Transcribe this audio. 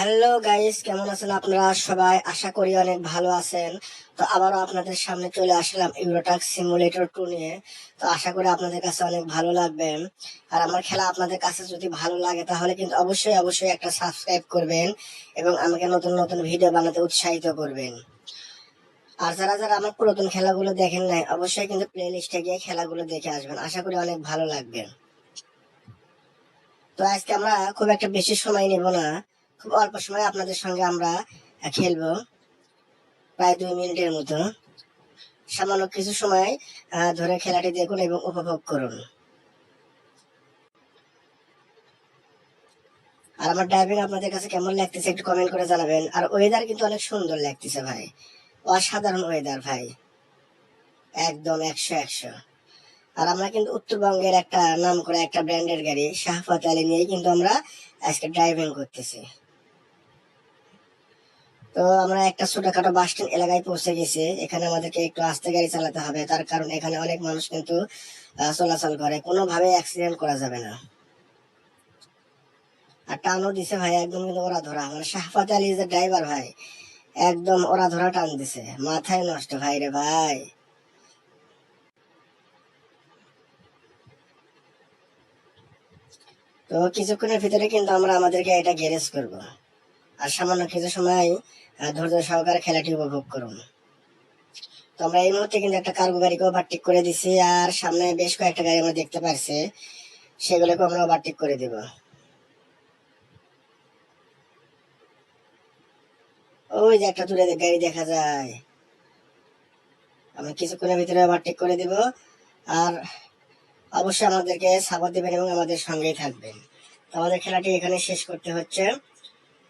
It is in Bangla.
হ্যালো গাইস কেমন আছেন আপনারা? সবাই আশা করি অনেক ভালো আছেন। তো আবারও আপনাদের সামনে চলে আসলাম ইউরোটাক সিমুলেটর টু নিয়ে। তো আশা করি আপনাদের কাছে অনেক ভালো লাগবে। আর আমার খেলা আপনাদের কাছে যদি ভালো লাগে, তাহলে কিন্তু অবশ্যই অবশ্যই একটা সাবস্ক্রাইব করবেন এবং আমাকে নতুন নতুন ভিডিও বানাতে উৎসাহিত করবেন। আর যারা যারা আমার পুরাতন খেলাগুলো দেখেন নাই, অবশ্যই কিন্তু প্লে লিস্টে গিয়ে খেলাগুলো দেখে আসবেন। আশা করি অনেক ভালো লাগবে। তো আজকে আমরা খুব একটা বেশি সময় নেব না। খুব অল্প সময় আপনাদের সঙ্গে আমরা খেলব। প্রায় দুই মিনিটের মতো। সামান্য কিছু সময় ধরে খেলাটি দেখুন এবং উপভোগ করুন। আর আমার ড্রাইভিং আপনাদের কাছে কেমন লাগতেছে একটু কমেন্ট করে জানাবেন। আর ওয়েদার কিন্তু অনেক সুন্দর লাগতেছে ভাই। অসাধারণ ওয়েদার ভাই। একদম একশো একশো। আর আমরা কিন্তু উত্তরবঙ্গের একটা নাম করে একটা ব্র্যান্ডের গাড়ি, শাহফাত আলী নিয়ে কিন্তু আমরা আজকে ড্রাইভিং করতেছি। তো আমরা একটা ছোটখাটো বাস স্ট্যান্ড এলাকায় পৌঁছে গেছি। এখানে আমাদেরকে একটু আস্তে গাড়ি চালাতে হবে। তার কারণ এখানে অনেক মানুষ কিন্তু চলাচল করে। কোনোভাবে অ্যাক্সিডেন্ট করা যাবে না। আর টানও দিছে ভাই, একদম কিন্তু ওরা ধরা। মানে শাহফাত আলী যে ড্রাইভার ভাই, একদম ওরা ধরা টান দিছে। মাথায় নষ্ট। ভাই রে ভাই। তো কিছুক্ষণের ভিতরে কিন্তু আমরা আমাদেরকে এটা গ্যারেজ করব। আর সামান্য কিছু সময় ধৈর্য সহকারে খেলাটি উপভোগ করুন। তো আমরা এই মুহূর্তে কিন্তু একটা কার্গো গাড়িকে ওভারটেক করে দিছি, আর সামনে বেশ কয়েকটা গাড়ি আমরা দেখতে পারছি, সেগুলোকে আমরা ওভারটেক করে দিব। ওই যে একটা দূরে গাড়ি দেখা যায়। আমরা কিছুক্ষণের ভিতরে ওভারটেক করে দিব, আর অবশ্যই আমাদেরকে সাপোর্ট দেবেন এবং আমাদের সঙ্গেই থাকবেন। তো আমাদের খেলাটি এখানে শেষ করতে হচ্ছে।